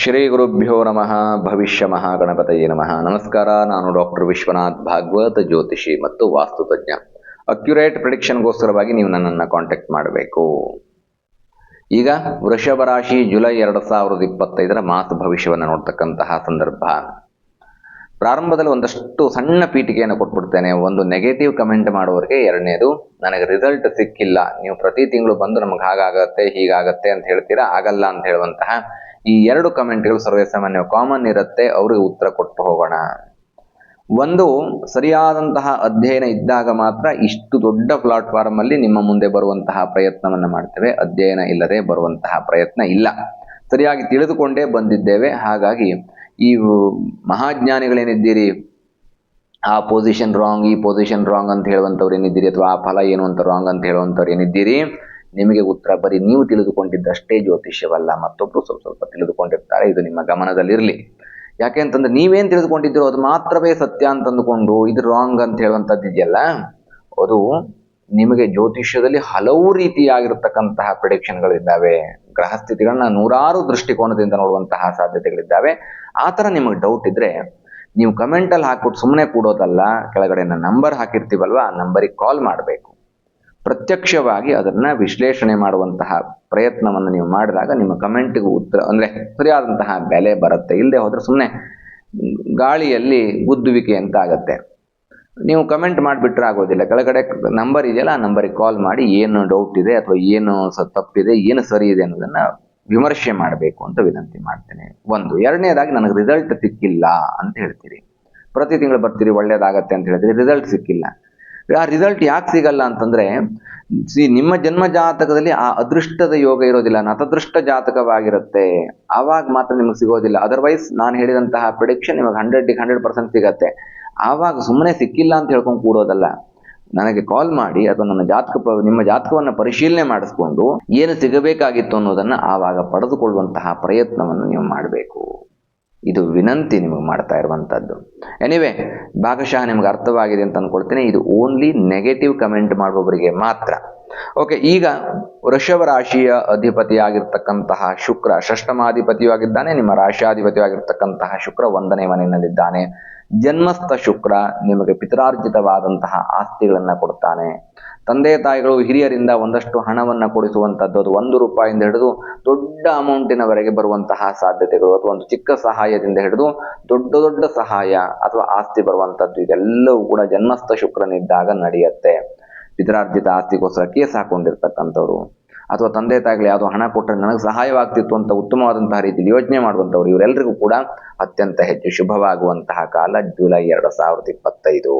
ಶ್ರೀ ಗುರುಭ್ಯೋ ನಮಃ. ಭವಿಷ್ಯ ಮಹಾಗಣಪತಯೇ ನಮಃ. ನಮಸ್ಕಾರ, ನಾನು ಡಾಕ್ಟರ್ ವಿಶ್ವನಾಥ್ ಭಾಗವತ ಜ್ಯೋತಿಷಿ ಮತ್ತು ವಾಸ್ತುತಜ್ಞ ಅಕ್ಯುರೇಟ್ ಪ್ರಿಡಿಕ್ಷನ್ಗೋಸ್ಕರವಾಗಿ ನೀವು ನನ್ನನ್ನು ಕಾಂಟ್ಯಾಕ್ಟ್ ಮಾಡಬೇಕು. ಈಗ ವೃಷಭ ರಾಶಿ ಜುಲೈ ಎರಡು ಸಾವಿರದ ಇಪ್ಪತ್ತೈದರ ಮಾಸ ಭವಿಷ್ಯವನ್ನು ನೋಡ್ತಕ್ಕಂತಹ ಸಂದರ್ಭ. ಪ್ರಾರಂಭದಲ್ಲಿ ಒಂದಷ್ಟು ಸಣ್ಣ ಪೀಠಿಕೆಯನ್ನು ಕೊಟ್ಬಿಡ್ತೇನೆ. ಒಂದು ನೆಗೆಟಿವ್ ಕಮೆಂಟ್ ಮಾಡುವವರಿಗೆ ಎರಡನೇದು, ನನಗೆ ರಿಸಲ್ಟ್ ಸಿಕ್ಕಿಲ್ಲ. ನೀವು ಪ್ರತಿ ತಿಂಗಳು ಬಂದು ನಮ್ಗೆ ಹಾಗಾಗತ್ತೆ, ಹೀಗಾಗತ್ತೆ ಅಂತ ಹೇಳ್ತೀರಾ? ಆಗಲ್ಲ ಅಂತ ಹೇಳುವಂತಹ ಈ ಎರಡು ಕಮೆಂಟ್ಗಳು ಸರ್ವೇಸಾಮಾನ್ಯ ಕಾಮನ್ ಇರುತ್ತೆ, ಅವ್ರಿಗೆ ಉತ್ತರ ಕೊಟ್ಟು ಹೋಗೋಣ. ಒಂದು, ಸರಿಯಾದಂತಹ ಅಧ್ಯಯನ ಇದ್ದಾಗ ಮಾತ್ರ ಇಷ್ಟು ದೊಡ್ಡ ಪ್ಲಾಟ್ಫಾರ್ಮ್ ಅಲ್ಲಿ ನಿಮ್ಮ ಮುಂದೆ ಬರುವಂತಹ ಪ್ರಯತ್ನವನ್ನು ಮಾಡ್ತೇವೆ. ಅಧ್ಯಯನ ಇಲ್ಲದೆ ಬರುವಂತಹ ಪ್ರಯತ್ನ ಇಲ್ಲ. ಸರಿಯಾಗಿ ತಿಳಿದುಕೊಂಡೇ ಬಂದಿದ್ದೇವೆ. ಹಾಗಾಗಿ ಈ ಮಹಾಜ್ಞಾನಿಗಳೇನಿದ್ದೀರಿ? ಆ ಪೊಸಿಷನ್ ರಾಂಗ್ ಈ ಪೊಸಿಷನ್ ರಾಂಗ್ ಅಂತ ಹೇಳುವಂಥವ್ರು ಏನಿದ್ದೀರಿ? ಅಥವಾ ಆ ಫಲ ಏನು ಅಂತ ರಾಂಗ್ ಅಂತ ಹೇಳುವಂಥವ್ರು ಏನಿದ್ದೀರಿ? ನಿಮಗೆ ಉತ್ತರ ಬರೀ ನೀವು ತಿಳಿದುಕೊಂಡಿದ್ದಷ್ಟೇ ಜ್ಯೋತಿಷ್ಯವಲ್ಲ ಮತ್ತೊಬ್ಬರು ಸ್ವಲ್ಪ ಸ್ವಲ್ಪ ತಿಳಿದುಕೊಂಡಿರ್ತಾರೆ. ಇದು ನಿಮ್ಮ ಗಮನದಲ್ಲಿರಲಿ. ಯಾಕೆ ಅಂತಂದ್ರೆ ನೀವೇನು ತಿಳಿದುಕೊಂಡಿದ್ದೀರೋ ಅದು ಮಾತ್ರವೇ ಸತ್ಯ ಅಂತ ಅಂದುಕೊಂಡು ಇದು ರಾಂಗ್ ಅಂತ ಹೇಳುವಂಥದ್ದು ಇದೆಯಲ್ಲ? ಅದು ನಿಮಗೆ ಜ್ಯೋತಿಷ್ಯದಲ್ಲಿ ಹಲವು ರೀತಿಯಾಗಿರ್ತಕ್ಕಂತಹ ಪ್ರಿಡಿಕ್ಷನ್ಗಳಿದ್ದಾವೆ ಗ್ರಹಸ್ಥಿತಿಗಳನ್ನ ನೂರಾರು ದೃಷ್ಟಿಕೋನದಿಂದ ನೋಡುವಂತಹ ಸಾಧ್ಯತೆಗಳಿದ್ದಾವೆ. ಆ ಥರ ನಿಮಗೆ ಡೌಟ್ ಇದ್ರೆ ನೀವು ಕಮೆಂಟಲ್ಲಿ ಹಾಕ್ಬಿಟ್ಟು ಸುಮ್ಮನೆ ಕೂಡೋದಲ್ಲ, ಕೆಳಗಡೆ ನಂಬರ್ ಹಾಕಿರ್ತೀವಲ್ವ, ಆ ನಂಬರಿಗೆ ಕಾಲ್ ಮಾಡಬೇಕು. ಪ್ರತ್ಯಕ್ಷವಾಗಿ ಅದನ್ನ ವಿಶ್ಲೇಷಣೆ ಮಾಡುವಂತಹ ಪ್ರಯತ್ನವನ್ನು ನೀವು ಮಾಡಿದಾಗ ನಿಮ್ಮ ಕಮೆಂಟ್ಗೆ ಉತ್ತರ, ಅಂದರೆ ಸರಿಯಾದಂತಹ ಬೆಲೆ ಬರುತ್ತೆ. ಇಲ್ಲದೆ ಹೋದರೆ ಸುಮ್ಮನೆ ಗಾಳಿಯಲ್ಲಿ ಗುದ್ದುವಿಕೆ ಅಂತ ಆಗತ್ತೆ. ನೀವು ಕಮೆಂಟ್ ಮಾಡಿಬಿಟ್ರೆ ಆಗೋದಿಲ್ಲ. ಕೆಳಗಡೆ ನಂಬರ್ ಇದೆಯಲ್ಲ, ಆ ನಂಬರಿಗೆ ಕಾಲ್ ಮಾಡಿ ಏನು ಡೌಟ್ ಇದೆ ಅಥವಾ ಏನು ತಪ್ಪಿದೆ, ಏನು ಸರಿ ಇದೆ ಅನ್ನೋದನ್ನು ವಿಮರ್ಶೆ ಮಾಡಬೇಕು ಅಂತ ವಿನಂತಿ ಮಾಡ್ತೇನೆ. ಒಂದು. ಎರಡನೇದಾಗಿ ನನಗೆ ರಿಸಲ್ಟ್ ಸಿಕ್ಕಿಲ್ಲ ಅಂತ ಹೇಳ್ತೀರಿ. ಪ್ರತಿ ತಿಂಗಳು ಬರ್ತೀರಿ, ಒಳ್ಳೇದಾಗತ್ತೆ ಅಂತ ಹೇಳಿದ್ರೆ ರಿಸಲ್ಟ್ ಸಿಕ್ಕಿಲ್ಲ. ಆ ರಿಸಲ್ಟ್ ಯಾಕೆ ಸಿಗಲ್ಲ ಅಂತಂದ್ರೆ, ಸಿ ನಿಮ್ಮ ಜನ್ಮ ಜಾತಕದಲ್ಲಿ ಆ ಅದೃಷ್ಟದ ಯೋಗ ಇರೋದಿಲ್ಲ, ನತದೃಷ್ಟ ಜಾತಕವಾಗಿರುತ್ತೆ. ಆವಾಗ ಮಾತ್ರ ನಿಮಗೆ ಸಿಗೋದಿಲ್ಲ. ಅದರ್ವೈಸ್ ನಾನು ಹೇಳಿದಂತಹ ಪ್ರಿಡಿಕ್ಷನ್ ನಿಮಗೆ ಹಂಡ್ರೆಡ್ ಹಂಡ್ರೆಡ್ ಪರ್ಸೆಂಟ್ ಸಿಗತ್ತೆ. ಆವಾಗ ಸುಮ್ಮನೆ ಸಿಕ್ಕಿಲ್ಲ ಅಂತ ಹೇಳ್ಕೊಂಡು ಕೂಡೋದಲ್ಲ. ನನಗೆ ಕಾಲ್ ಮಾಡಿ ಅಥವಾ ನನ್ನ ಜಾತಕ ನಿಮ್ಮ ಜಾತಕವನ್ನು ಪರಿಶೀಲನೆ ಮಾಡಿಸ್ಕೊಂಡು ಏನು ಸಿಗಬೇಕಾಗಿತ್ತು ಅನ್ನೋದನ್ನು ಆವಾಗ ಪಡೆದುಕೊಳ್ಳುವಂತಹ ಪ್ರಯತ್ನವನ್ನು ನೀವು ಮಾಡಬೇಕು. ಇದು ವಿನಂತಿ ನಿಮಗೆ ಮಾಡ್ತಾ ಇರುವಂಥದ್ದು ಎನಿವೆ ಭಾಗಶಃ ನಿಮ್ಗೆ ಅರ್ಥವಾಗಿದೆ ಅಂತ ಅನ್ಕೊಳ್ತೀನಿ. ಇದು ಓನ್ಲಿ ನೆಗೆಟಿವ್ ಕಮೆಂಟ್ ಮಾಡುವವರಿಗೆ ಮಾತ್ರ. ಓಕೆ ಈಗ ವೃಷಭ ರಾಶಿಯ ಅಧಿಪತಿಯಾಗಿರ್ತಕ್ಕಂತಹ ಶುಕ್ರ ಷಷ್ಠಮಾಧಿಪತಿಯೂ ಆಗಿದ್ದಾನೆ. ನಿಮ್ಮ ರಾಶಿಯಾಧಿಪತಿಯೂ ಆಗಿರ್ತಕ್ಕಂತಹ ಶುಕ್ರ ಒಂದನೇ ಮನೆಯಲ್ಲಿದ್ದಾನೆ. ಜನ್ಮಸ್ಥ ಶುಕ್ರ ನಿಮಗೆ ಪಿತರಾರ್ಜಿತವಾದಂತಹ ಆಸ್ತಿಗಳನ್ನ ಕೊಡ್ತಾನೆ. ತಂದೆ ತಾಯಿಗಳು ಹಿರಿಯರಿಂದ ಒಂದಷ್ಟು ಹಣವನ್ನ ಕೊಡಿಸುವಂಥದ್ದು ಅದು ಒಂದು ರೂಪಾಯಿಂದ ಹಿಡಿದು ದೊಡ್ಡ ಅಮೌಂಟಿನವರೆಗೆ ಬರುವಂತಹ ಸಾಧ್ಯತೆಗಳು ಅಥವಾ ಒಂದು ಚಿಕ್ಕ ಸಹಾಯದಿಂದ ಹಿಡಿದು ದೊಡ್ಡ ದೊಡ್ಡ ಸಹಾಯ ಅಥವಾ ಆಸ್ತಿ ಬರುವಂಥದ್ದು ಇದೆಲ್ಲವೂ ಕೂಡ ಜನ್ಮಸ್ಥ ಶುಕ್ರನಿದ್ದಾಗ ನಡೆಯುತ್ತೆ. ಪಿತರಾರ್ಜಿತ ಆಸ್ತಿಗೋಸ್ಕರ ಕೇಸ್ ಹಾಕೊಂಡಿರ್ತಕ್ಕಂಥವ್ರು ಅಥವಾ ತಂದೆ ತಾಯಿಗಳು ಯಾವುದೋ ಹಣ ಕೊಟ್ಟರೆ ನನಗೆ ಸಹಾಯವಾಗ್ತಿತ್ತು ಅಂತ ಉತ್ತಮವಾದಂತಹ ರೀತಿಯಲ್ಲಿ ಯೋಚನೆ ಮಾಡುವಂಥವ್ರು ಇವರೆಲ್ಲರಿಗೂ ಕೂಡ ಅತ್ಯಂತ ಹೆಚ್ಚು ಶುಭವಾಗುವಂತಹ ಕಾಲ ಜುಲೈ ಎರಡು ಸಾವಿರದ ಇಪ್ಪತ್ತೈದು.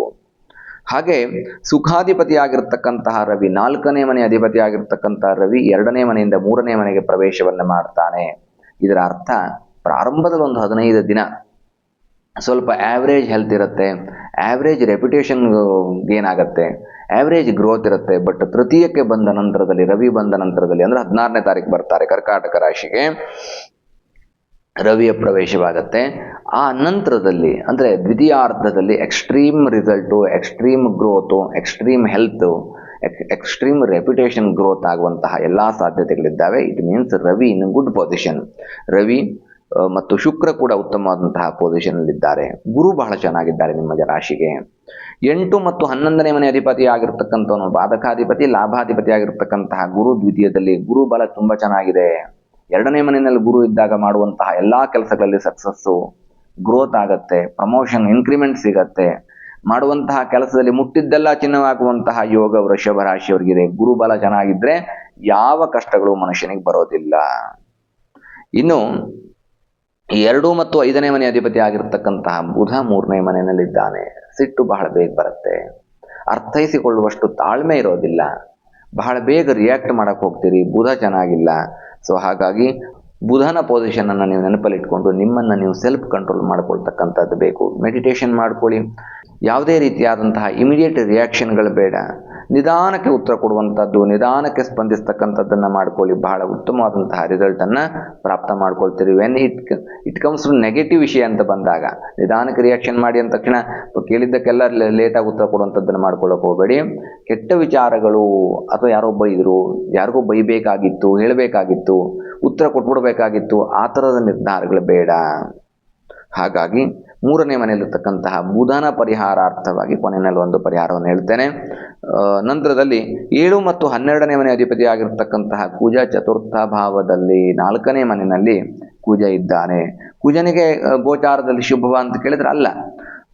ಹಾಗೆ ಸುಖಾಧಿಪತಿಯಾಗಿರ್ತಕ್ಕಂತಹ ರವಿ ನಾಲ್ಕನೇ ಮನೆ ಅಧಿಪತಿಯಾಗಿರ್ತಕ್ಕಂತಹ ರವಿ ಎರಡನೇ ಮನೆಯಿಂದ ಮೂರನೇ ಮನೆಗೆ ಪ್ರವೇಶವನ್ನು ಮಾಡ್ತಾನೆ. ಇದರ ಅರ್ಥ ಪ್ರಾರಂಭದ ಒಂದು ಹದಿನೈದು ದಿನ ಸ್ವಲ್ಪ ಆ್ಯಾವ್ರೇಜ್ ಹೆಲ್ತ್ ಇರುತ್ತೆ. ಆ್ಯಾವ್ರೇಜ್ ರೆಪ್ಯುಟೇಷನ್ ಏನಾಗುತ್ತೆ ಆ್ಯಾವ್ರೇಜ್ ಗ್ರೋತ್ ಇರುತ್ತೆ. ಬಟ್ ತೃತೀಯಕ್ಕೆ ಬಂದ ನಂತರದಲ್ಲಿ, ರವಿ ಬಂದ ನಂತರದಲ್ಲಿ ಅಂದರೆ ಹದಿನಾರನೇ ತಾರೀಕು ಬರ್ತಾರೆ ಕರ್ಕಾಟಕ ರಾಶಿಗೆ. ರವಿಯ ಪ್ರವೇಶವಾಗತ್ತೆ. ಆ ನಂತರದಲ್ಲಿ ಅಂದರೆ ದ್ವಿತೀಯಾರ್ಧದಲ್ಲಿ extreme result extreme growth extreme health extreme reputation growth ಆಗುವಂತಹ ಎಲ್ಲ ಸಾಧ್ಯತೆಗಳಿದ್ದಾವೆ. It means Ravi in good position Ravi ಮತ್ತು ಶುಕ್ರ ಕೂಡ ಉತ್ತಮವಾದಂತಹ ಪೊಸಿಷನ್ನಲ್ಲಿದ್ದಾರೆ ಗುರು ಬಹಳ ಚೆನ್ನಾಗಿದ್ದಾರೆ ನಿಮ್ಮ ರಾಶಿಗೆ ಎಂಟು ಮತ್ತು ಹನ್ನೊಂದನೇ ಮನೆ ಅಧಿಪತಿ ಆಗಿರ್ತಕ್ಕಂಥವನು, ಬಾಧಕಾಧಿಪತಿ, ಲಾಭಾಧಿಪತಿ ಆಗಿರ್ತಕ್ಕಂತಹ ಗುರು ದ್ವಿತೀಯದಲ್ಲಿ ಗುರು ಬಲ ತುಂಬಾ ಚೆನ್ನಾಗಿದೆ. ಎರಡನೇ ಮನೆಯಲ್ಲಿ ಗುರು ಇದ್ದಾಗ ಮಾಡುವಂತಹ ಎಲ್ಲಾ ಕೆಲಸಗಳಲ್ಲಿ ಸಕ್ಸಸ್ಸು ಗ್ರೋತ್ ಆಗತ್ತೆ ಪ್ರಮೋಷನ್ ಇನ್ಕ್ರಿಮೆಂಟ್ ಸಿಗತ್ತೆ. ಮಾಡುವಂತಹ ಕೆಲಸದಲ್ಲಿ ಮುಟ್ಟಿದ್ದೆಲ್ಲ ಚಿನ್ನವಾಗುವಂತಹ ಯೋಗ ವೃಷಭ ರಾಶಿಯವರಿಗಿದೆ. ಗುರು ಬಲ ಚೆನ್ನಾಗಿದ್ರೆ ಯಾವ ಕಷ್ಟಗಳು ಮನುಷ್ಯನಿಗೆ ಬರೋದಿಲ್ಲ. ಇನ್ನು ಎರಡು ಮತ್ತು ಐದನೇ ಮನೆ ಅಧಿಪತಿ ಆಗಿರ್ತಕ್ಕಂತಹ ಬುಧ ಮೂರನೇ ಮನೆಯಲ್ಲಿದ್ದಾನೆ. ಸಿಟ್ಟು ಬಹಳ ಬೇಗ ಬರುತ್ತೆ. ಅರ್ಥೈಸಿಕೊಳ್ಳುವಷ್ಟು ತಾಳ್ಮೆ ಇರೋದಿಲ್ಲ. ಬಹಳ ಬೇಗ ರಿಯಾಕ್ಟ್ ಮಾಡಕ್ಕೆ ಹೋಗ್ತೀರಿ. ಬುಧ ಚೆನ್ನಾಗಿಲ್ಲ. ಸೊ ಹಾಗಾಗಿ ಬುಧನ ಪೊಸಿಷನ್ ಅನ್ನು ನೀವು ನೆನಪಲ್ಲಿಟ್ಕೊಂಡು ನಿಮ್ಮನ್ನು ನೀವು ಸೆಲ್ಫ್ ಕಂಟ್ರೋಲ್ ಮಾಡ್ಕೊಳ್ತಕ್ಕಂಥದ್ದು ಬೇಕು. ಮೆಡಿಟೇಷನ್ ಮಾಡ್ಕೊಳ್ಳಿ. ಯಾವುದೇ ರೀತಿಯಾದಂತಹ ಇಮಿಡಿಯೇಟ್ ರಿಯಾಕ್ಷನ್ಗಳು ಬೇಡ. ನಿಧಾನಕ್ಕೆ ಉತ್ತರ ಕೊಡುವಂಥದ್ದು ನಿಧಾನಕ್ಕೆ ಸ್ಪಂದಿಸ್ತಕ್ಕಂಥದ್ದನ್ನು ಮಾಡ್ಕೊಳ್ಳಿ. ಬಹಳ ಉತ್ತಮವಾದಂತಹ ರಿಸಲ್ಟನ್ನು ಪ್ರಾಪ್ತ ಮಾಡ್ಕೊಳ್ತೀರಿ. When it it comes to negative ವಿಷಯ ಅಂತ ಬಂದಾಗ, ನಿಧಾನಕ್ಕೆ ರಿಯಾಕ್ಷನ್ ಮಾಡಿ ಅಂದ ತಕ್ಷಣ ಕೇಳಿದ್ದಕ್ಕೆಲ್ಲ ಲೇಟಾಗಿ ಉತ್ತರ ಕೊಡುವಂಥದ್ದನ್ನು ಮಾಡ್ಕೊಳ್ಳೋಕೆ ಹೋಗಬೇಡಿ. ಕೆಟ್ಟ ವಿಚಾರಗಳು ಅಥವಾ ಯಾರೋ ಬೈದರು ಯಾರಿಗೋ ಬೈಬೇಕಾಗಿತ್ತು, ಹೇಳಬೇಕಾಗಿತ್ತು, ಉತ್ತರ ಕೊಟ್ಬಿಡ್ಬೇಕಾಗಿತ್ತು, ಆ ಥರದ ನಿರ್ಧಾರಗಳು ಬೇಡ. ಹಾಗಾಗಿ ಮೂರನೇ ಮನೆಯಲ್ಲಿರ್ತಕ್ಕಂತಹ ಬುಧನ ಪರಿಹಾರಾರ್ಥವಾಗಿ ಕೊನೆಯಲ್ಲಿ ಒಂದು ಪರಿಹಾರವನ್ನು ಹೇಳ್ತೇನೆ. ನಂತರದಲ್ಲಿ ಏಳು ಮತ್ತು ಹನ್ನೆರಡನೇ ಮನೆ ಅಧಿಪತಿಯಾಗಿರ್ತಕ್ಕಂತಹ ಕುಜ ಚತುರ್ಥ ಭಾವದಲ್ಲಿ ನಾಲ್ಕನೇ ಮನೆಯಲ್ಲಿ ಕುಜ ಇದ್ದಾನೆ. ಕುಜನಿಗೆ ಗೋಚಾರದಲ್ಲಿ ಶುಭವ ಅಂತ ಕೇಳಿದ್ರೆ ಅಲ್ಲ.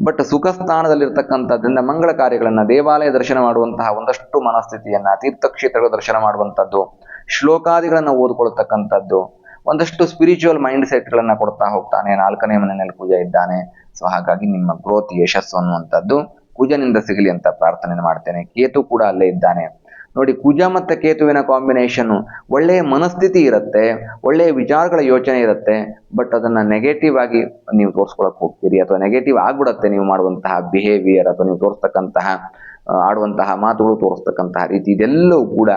ಬಟ್ ಸುಖ ಸ್ಥಾನದಲ್ಲಿರ್ತಕ್ಕಂಥದ್ದರಿಂದ ಮಂಗಳ ಕಾರ್ಯಗಳನ್ನು ದೇವಾಲಯ ದರ್ಶನ ಮಾಡುವಂತಹ ಒಂದಷ್ಟು ಮನಸ್ಥಿತಿಯನ್ನು, ತೀರ್ಥಕ್ಷೇತ್ರಗಳ ದರ್ಶನ ಮಾಡುವಂಥದ್ದು, ಶ್ಲೋಕಾದಿಗಳನ್ನು ಓದ್ಕೊಳ್ತಕ್ಕಂಥದ್ದು, ಒಂದಷ್ಟು ಸ್ಪಿರಿಚುವಲ್ ಮೈಂಡ್ ಸೆಟ್ಗಳನ್ನು ಕೊಡ್ತಾ ಹೋಗ್ತಾನೆ. ನಾಲ್ಕನೇ ಮನೆಯಲ್ಲಿ ಪೂಜೆ ಇದ್ದಾನೆ. ಸೊ, ಹಾಗಾಗಿ ನಿಮ್ಮ ಗ್ರೋತ್ ಯಶಸ್ಸು ಅನ್ನುವಂಥದ್ದು ಕುಜನಿಂದ ಸಿಗಲಿ ಅಂತ ಪ್ರಾರ್ಥನೆ ಮಾಡ್ತೇನೆ. ಕೇತು ಕೂಡ ಅಲ್ಲೇ ಇದ್ದಾನೆ. ನೋಡಿ ಕುಜ ಮತ್ತು ಕೇತುವಿನ ಕಾಂಬಿನೇಷನ್ನು ಒಳ್ಳೆಯ ಮನಸ್ಥಿತಿ ಇರುತ್ತೆ, ಒಳ್ಳೆಯ ವಿಚಾರಗಳ ಯೋಚನೆ ಇರುತ್ತೆ ಬಟ್ ಅದನ್ನ ನೆಗೆಟಿವ್ ಆಗಿ ನೀವು ತೋರಿಸ್ಕೊಳಕ್ಕೆ ಹೋಗ್ತೀರಿ, ಅಥವಾ ನೆಗೆಟಿವ್ ಆಗ್ಬಿಡತ್ತೆ ನೀವು ಮಾಡುವಂತಹ ಬಿಹೇವಿಯರ್ ಅಥವಾ ನೀವು ತೋರಿಸ್ತಕ್ಕಂತಹ ಆಡುವಂತಹ ಮಾತುಗಳು ತೋರಿಸ್ತಕ್ಕಂತಹ ರೀತಿ, ಇದೆಲ್ಲವೂ ಕೂಡ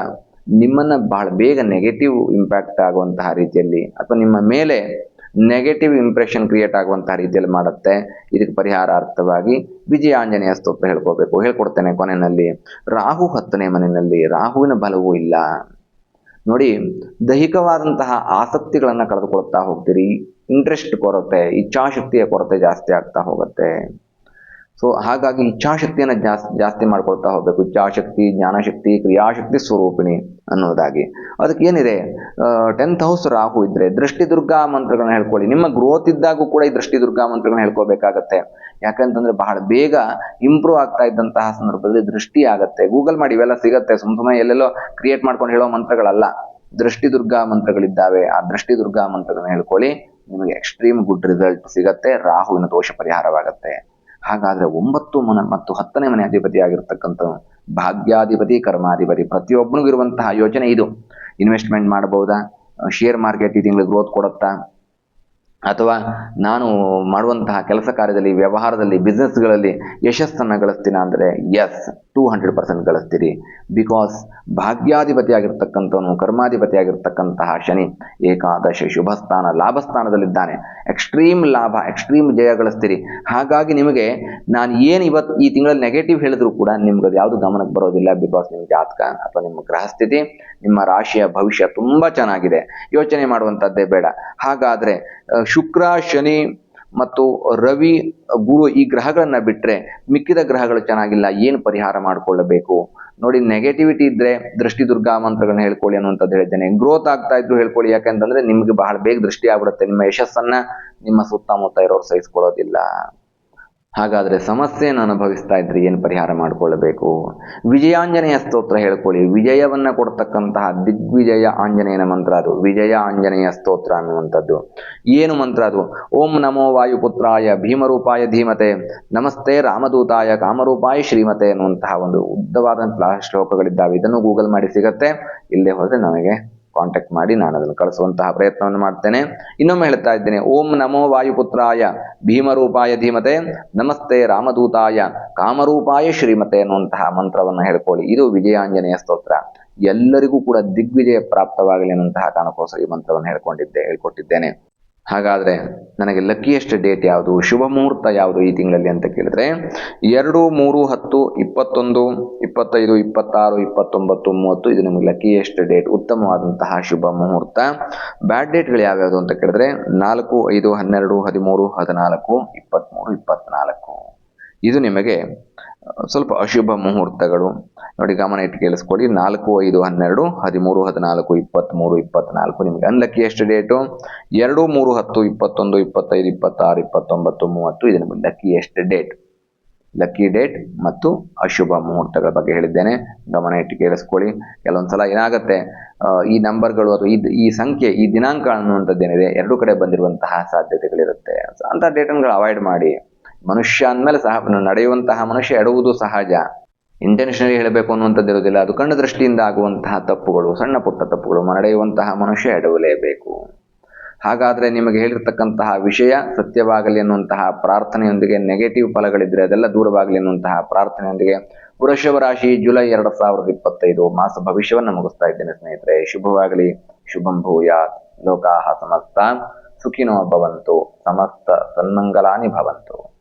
ನಿಮ್ಮನ್ನ ಬಹಳ ಬೇಗ ನೆಗೆಟಿವ್ ಇಂಪ್ಯಾಕ್ಟ್ ಆಗುವಂತಹ ರೀತಿಯಲ್ಲಿ, ಅಥವಾ ನಿಮ್ಮ ಮೇಲೆ ನೆಗೆಟಿವ್ ಇಂಪ್ರೆಷನ್ ಕ್ರಿಯೇಟ್ ಆಗುವಂತಹ ರೀತಿಯಲ್ಲಿ ಮಾಡುತ್ತೆ. ಇದಕ್ಕೆ ಪರಿಹಾರಾರ್ಥವಾಗಿ ವಿಜಯಾಂಜನೇಯ ಸ್ತೋತ್ರ ಹೇಳ್ಕೋಬೇಕು. ಹೇಳ್ಕೊಡ್ತೇನೆ ಕೊನೆಯಲ್ಲಿ. ರಾಹು ಹತ್ತನೇ ಮನೆಯಲ್ಲಿ. ರಾಹುವಿನ ಬಲವೂ ಇಲ್ಲ. ನೋಡಿ, ದೈಹಿಕವಾದಂತಹ ಆಸಕ್ತಿಗಳನ್ನು ಕಳೆದುಕೊಳ್ತಾ ಹೋಗ್ತೀರಿ. ಇಂಟ್ರೆಸ್ಟ್ ಕೊರತೆ, ಇಚ್ಛಾಶಕ್ತಿಯ ಕೊರತೆ ಜಾಸ್ತಿ ಆಗ್ತಾ ಹೋಗುತ್ತೆ. ಸೊ ಹಾಗಾಗಿ ಇಚ್ಛಾಶಕ್ತಿಯನ್ನು ಜಾಸ್ತಿ ಜಾಸ್ತಿ ಮಾಡ್ಕೊಳ್ತಾ ಹೋಗ್ಬೇಕು. ಇಚ್ಛಾಶಕ್ತಿ, ಜ್ಞಾನಶಕ್ತಿ, ಕ್ರಿಯಾಶಕ್ತಿ ಸ್ವರೂಪಿಣಿ ಅನ್ನೋದಾಗಿ. ಅದಕ್ಕೆ ಏನಿದೆ? ಟೆಂತ್ ಹೌಸ್ ರಾಹು ಇದ್ರೆ ದೃಷ್ಟಿ ದುರ್ಗಾ ಮಂತ್ರಗಳನ್ನ ಹೇಳ್ಕೊಳ್ಳಿ. ನಿಮ್ಮ ಗ್ರೋತ್ ಇದ್ದಾಗೂ ಕೂಡ ಈ ದೃಷ್ಟಿ ದುರ್ಗಾ ಮಂತ್ರಗಳನ್ನ ಹೇಳ್ಕೋಬೇಕಾಗತ್ತೆ ಯಾಕಂತಂದ್ರೆ ಬಹಳ ಬೇಗ ಇಂಪ್ರೂವ್ ಆಗ್ತಾ ಇದ್ದಂತಹ ಸಂದರ್ಭದಲ್ಲಿ ದೃಷ್ಟಿ ಆಗತ್ತೆ. ಗೂಗಲ್ ಮಾಡಿ ಇವೆಲ್ಲ ಸಿಗತ್ತೆ. ಸುಮ್ ಸುಮ್ಮನೆ ಎಲ್ಲೆಲ್ಲೋ ಕ್ರಿಯೇಟ್ ಮಾಡ್ಕೊಂಡು ಹೇಳೋ ಮಂತ್ರಗಳಲ್ಲ. ದೃಷ್ಟಿ ದುರ್ಗಾ ಮಂತ್ರಗಳಿದ್ದಾವೆ. ಆ ದೃಷ್ಟಿ ದುರ್ಗಾ ಮಂತ್ರಗಳನ್ನ ಹೇಳ್ಕೊಳ್ಳಿ. ನಿಮಗೆ ಎಕ್ಸ್ಟ್ರೀಮ್ ಗುಡ್ ರಿಸಲ್ಟ್ ಸಿಗತ್ತೆ. ರಾಹುವಿನ ದೋಷ ಪರಿಹಾರವಾಗತ್ತೆ. ಹಾಗಾದ್ರೆ ಒಂಬತ್ತು ಮನೆ ಮತ್ತು ಹತ್ತನೇ ಮನೆ ಅಧಿಪತಿ ಆಗಿರ್ತಕ್ಕಂಥ ಭಾಗ್ಯಾಧಿಪತಿ, ಕರ್ಮಾಧಿಪತಿ ಪ್ರತಿಯೊಬ್ಬನಿಗೂ ಇರುವಂತಹ ಯೋಜನೆ ಇದು. ಇನ್ವೆಸ್ಟ್ಮೆಂಟ್ ಮಾಡಬಹುದಾ? ಶೇರ್ ಮಾರ್ಕೆಟ್ ಈ ತಿಂಗಳು ಗ್ರೋತ್ ಕೊಡುತ್ತಾ? ಅಥವಾ ನಾನು ಮಾಡುವಂತಹ ಕೆಲಸ ಕಾರ್ಯದಲ್ಲಿ, ವ್ಯವಹಾರದಲ್ಲಿ ಬಿಸ್ನೆಸ್ಗಳಲ್ಲಿ ಯಶಸ್ಸನ್ನು ಗಳಿಸ್ತೀನ ಅಂದರೆ ಎಸ್ ಟೂ ಹಂಡ್ರೆಡ್ ಪರ್ಸೆಂಟ್ ಗಳಿಸ್ತೀರಿ. ಬಿಕಾಸ್ ಭಾಗ್ಯಾಧಿಪತಿಯಾಗಿರ್ತಕ್ಕಂಥವನು, ಕರ್ಮಾಧಿಪತಿಯಾಗಿರ್ತಕ್ಕಂತಹ ಕರ್ಮಾಧಿಪತಿ ಶನಿ ಏಕಾದಶ ಶುಭ ಸ್ಥಾನ ಲಾಭ ಸ್ಥಾನದಲ್ಲಿದ್ದಾನೆ ಎಕ್ಸ್ಟ್ರೀಮ್ ಲಾಭ ಎಕ್ಸ್ಟ್ರೀಮ್ ಜಯ ಗಳಿಸ್ತೀರಿ. ಹಾಗಾಗಿ ನಿಮಗೆ ನಾನು ಏನು ಇವತ್ತು ಈ ತಿಂಗಳಲ್ಲಿ ನೆಗೆಟಿವ್ ಹೇಳಿದ್ರು ಕೂಡ ನಿಮ್ಗೆ ಅದು ಯಾವುದು ಗಮನಕ್ಕೆ ಬರೋದಿಲ್ಲ ಬಿಕಾಸ್ ನಿಮ್ಮ ಜಾತಕ ಅಥವಾ ನಿಮ್ಮ ಗ್ರಹಸ್ಥಿತಿ ನಿಮ್ಮ ರಾಶಿಯ ಭವಿಷ್ಯ ತುಂಬ ಚೆನ್ನಾಗಿದೆ. ಯೋಚನೆ ಮಾಡುವಂಥದ್ದೇ ಬೇಡ. ಹಾಗಾದರೆ ಶುಕ್ರ, ಶನಿ ಮತ್ತು ರವಿ ಗುರು ಈ ಗ್ರಹಗಳನ್ನ ಬಿಟ್ಟರೆ ಮಿಕ್ಕಿದ ಗ್ರಹಗಳು ಚೆನ್ನಾಗಿಲ್ಲ. ಏನು ಪರಿಹಾರ ಮಾಡಿಕೊಳ್ಳಬೇಕು? ನೋಡಿ ನೆಗೆಟಿವಿಟಿ ಇದ್ರೆ ದೃಷ್ಟಿ ದುರ್ಗಾ ಮಂತ್ರಗಳನ್ನ ಹೇಳ್ಕೊಳ್ಳಿ ಅನ್ನುವಂಥದ್ದು ಹೇಳಿದ್ದೇನೆ. ಗ್ರೋತ್ ಆಗ್ತಾ ಇದ್ರು ಹೇಳ್ಕೊಳ್ಳಿ. ಯಾಕೆಂತಂದ್ರೆ ನಿಮ್ಗೆ ಬಹಳ ಬೇಗ ದೃಷ್ಟಿ ಆಗ್ಬಿಡುತ್ತೆ. ನಿಮ್ಮ ಯಶಸ್ಸನ್ನ ನಿಮ್ಮ ಸುತ್ತಮುತ್ತ ಇರೋರು ಸಹಿಸ್ಕೊಳ್ಳೋದಿಲ್ಲ. ಹಾಗಾದ್ರೆ ಸಮಸ್ಯೆಯನ್ನು ಅನುಭವಿಸ್ತಾ ಇದ್ರೆ ಏನು ಪರಿಹಾರ ಮಾಡಿಕೊಳ್ಳಬೇಕು ವಿಜಯಾಂಜನೇಯ ಸ್ತೋತ್ರ ಹೇಳ್ಕೊಳ್ಳಿ. ವಿಜಯವನ್ನು ಕೊಡ್ತಕ್ಕಂತಹ ದಿಗ್ವಿಜಯ ಆಂಜನೇಯನ ಮಂತ್ರ ಅದು. ವಿಜಯ ಆಂಜನೇಯ ಸ್ತೋತ್ರ ಅನ್ನುವಂಥದ್ದು. ಏನು ಮಂತ್ರ ಅದು? ಓಂ ನಮೋ ವಾಯುಪುತ್ರಾಯ ಭೀಮರೂಪಾಯ ಧೀಮತೆ. ನಮಸ್ತೆ ರಾಮದೂತಾಯ ಕಾಮರೂಪಾಯ ಶ್ರೀಮತೆ ಅನ್ನುವಂತಹ ಒಂದು ಉದ್ದವಾದ ಶ್ಲೋಕಗಳಿದ್ದಾವೆ. ಇದನ್ನು ಗೂಗಲ್ ಮಾಡಿ ಸಿಗತ್ತೆ. ಇಲ್ಲದೆ ಹೋದರೆ ನನಗೆ ಕಾಂಟ್ಯಾಕ್ಟ್ ಮಾಡಿ ನಾನು ಅದನ್ನು ಕಳಿಸುವಂತಹ ಪ್ರಯತ್ನವನ್ನು ಮಾಡ್ತೇನೆ. ಇನ್ನೊಮ್ಮೆ ಹೇಳ್ತಾ ಇದ್ದೇನೆ, ಓಂ ನಮೋ ವಾಯುಪುತ್ರಾಯ ಭೀಮರೂಪಾಯ ಧೀಮತೆ, ನಮಸ್ತೆ ರಾಮದೂತಾಯ ಕಾಮರೂಪಾಯ ಶ್ರೀಮತೆ ಅನ್ನುವಂತಹ ಮಂತ್ರವನ್ನು ಹೇಳ್ಕೊಳ್ಳಿ. ಇದು ವಿಜಯಾಂಜನೇಯ ಸ್ತೋತ್ರ. ಎಲ್ಲರಿಗೂ ಕೂಡ ದಿಗ್ವಿಜಯ ಪ್ರಾಪ್ತವಾಗಲಿ ಅನ್ನುವಂತಹ ಕಾರಣಕ್ಕೋಸ್ಕರ ಈ ಮಂತ್ರವನ್ನು ಹೇಳ್ಕೊಂಡಿದ್ದೆ, ಹೇಳ್ಕೊಟ್ಟಿದ್ದೇನೆ. ಹಾಗಾದ್ರೆ ನನಗೆ ಲಕ್ಕಿಯೆಸ್ಟ್ ಡೇಟ್ ಯಾವುದು? ಶುಭ ಮುಹೂರ್ತ ಯಾವುದು ಈ ತಿಂಗಳಲ್ಲಿ ಅಂತ ಕೇಳಿದ್ರೆ, ಎರಡು, ಮೂರು, ಹತ್ತು, ಇಪ್ಪತ್ತೊಂದು, ಇಪ್ಪತ್ತೈದು, ಇಪ್ಪತ್ತಾರು, ಇಪ್ಪತ್ತೊಂಬತ್ತು, ಮೂವತ್ತು ಇದು ನಿಮಗೆ ಲಕ್ಕಿಯೆಸ್ಟ್ ಡೇಟ್ ಉತ್ತಮವಾದಂತಹ ಶುಭ ಮುಹೂರ್ತ. ಬ್ಯಾಡ್ ಡೇಟ್ಗಳು ಯಾವ್ಯಾವುದು ಅಂತ ಕೇಳಿದ್ರೆ, ನಾಲ್ಕು, ಐದು, ಹನ್ನೆರಡು, ಹದಿಮೂರು, ಹದಿನಾಲ್ಕು ಇಪ್ಪತ್ತ್ಮೂರು ಇಪ್ಪತ್ತ್ನಾಲ್ಕು ಇದು ನಿಮಗೆ ಸ್ವಲ್ಪ ಅಶುಭ ಮುಹೂರ್ತಗಳು. ನೋಡಿ ಗಮನ ಇಟ್ಟು ಕೇಳಿಸ್ಕೊಳ್ಳಿ. ನಾಲ್ಕು ಐದು ಹನ್ನೆರಡು ಹದಿಮೂರು ಹದಿನಾಲ್ಕು ಇಪ್ಪತ್ತ್ಮೂರು ಇಪ್ಪತ್ನಾಲ್ಕು. ನಿಮಗೆ ಅನ್ಲಕ್ಕಿ ಎಷ್ಟು ಡೇಟು ಎರಡು ಮೂರು ಹತ್ತು ಇಪ್ಪತ್ತೊಂದು ಇಪ್ಪತ್ತೈದು ಇಪ್ಪತ್ತಾರು ಇಪ್ಪತ್ತೊಂಬತ್ತು ಮೂವತ್ತು. ಇದು ನಿಮಗೆ ಲಕ್ಕಿ ಎಷ್ಟು ಡೇಟ್ ಲಕ್ಕಿ ಡೇಟ್ ಮತ್ತು ಅಶುಭ ಮುಹೂರ್ತಗಳ ಬಗ್ಗೆ ಹೇಳಿದ್ದೇನೆ. ಗಮನ ಇಟ್ಟು ಕೇಳಿಸ್ಕೊಳ್ಳಿ. ಕೆಲವೊಂದ್ಸಲ ಏನಾಗುತ್ತೆ? ಆ, ಈ ನಂಬರ್ಗಳು ಅಥವಾ ಈ ಈ ಸಂಖ್ಯೆ ಈ ದಿನಾಂಕ ಅನ್ನುವಂಥದ್ದೇನಿದೆ ಎರಡು ಕಡೆ ಬಂದಿರುವಂತಹ ಸಾಧ್ಯತೆಗಳಿರುತ್ತೆ. ಅಂತ ಡೇಟನ್ಗಳು ಅವಾಯ್ಡ್ ಮಾಡಿ. ಮನುಷ್ಯ ಅಂದಮೇಲೆ ಸಹ ನಡೆಯುವಂತಹ ಮನುಷ್ಯ ಎಡುವುದು ಸಹಜ. ಇಂಟೆನ್ಷನಲಿ ಹೇಳಬೇಕು ಅನ್ನುವಂಥದ್ದು ಇರೋದಿಲ್ಲ ಅದು ಕಣ್ಣು ದೃಷ್ಟಿಯಿಂದ ಆಗುವಂತಹ ತಪ್ಪುಗಳು, ಸಣ್ಣ ಪುಟ್ಟ ತಪ್ಪುಗಳು ನಡೆಯುವಂತಹ ಮನುಷ್ಯ ಎಡವಲೇಬೇಕು. ಹಾಗಾದರೆ ನಿಮಗೆ ಹೇಳಿರ್ತಕ್ಕಂತಹ ವಿಷಯ ಸತ್ಯವಾಗಲಿ ಅನ್ನುವಂತಹ ಪ್ರಾರ್ಥನೆಯೊಂದಿಗೆ ನೆಗೆಟಿವ್ ಫಲಗಳಿದ್ರೆ ಅದೆಲ್ಲ ದೂರವಾಗಲಿ ಅನ್ನುವಂತಹ ಪ್ರಾರ್ಥನೆಯೊಂದಿಗೆ ವೃಷಭ ರಾಶಿ ಜುಲೈ ಎರಡು ಸಾವಿರದ ಇಪ್ಪತ್ತೈದು ಮಾಸ ಭವಿಷ್ಯವನ್ನು ಮುಗಿಸ್ತಾ ಇದ್ದೇನೆ ಸ್ನೇಹಿತರೆ. ಶುಭವಾಗಲಿ. ಶುಭಂ ಭೂಯಾತ್. ಲೋಕಾಹ ಸಮಸ್ತ. ಸುಖಿನೋ ಭವಂತು. ಸಮಸ್ತ ಸನ್ಮಂಗಲಾನಿ ಭವಂತು.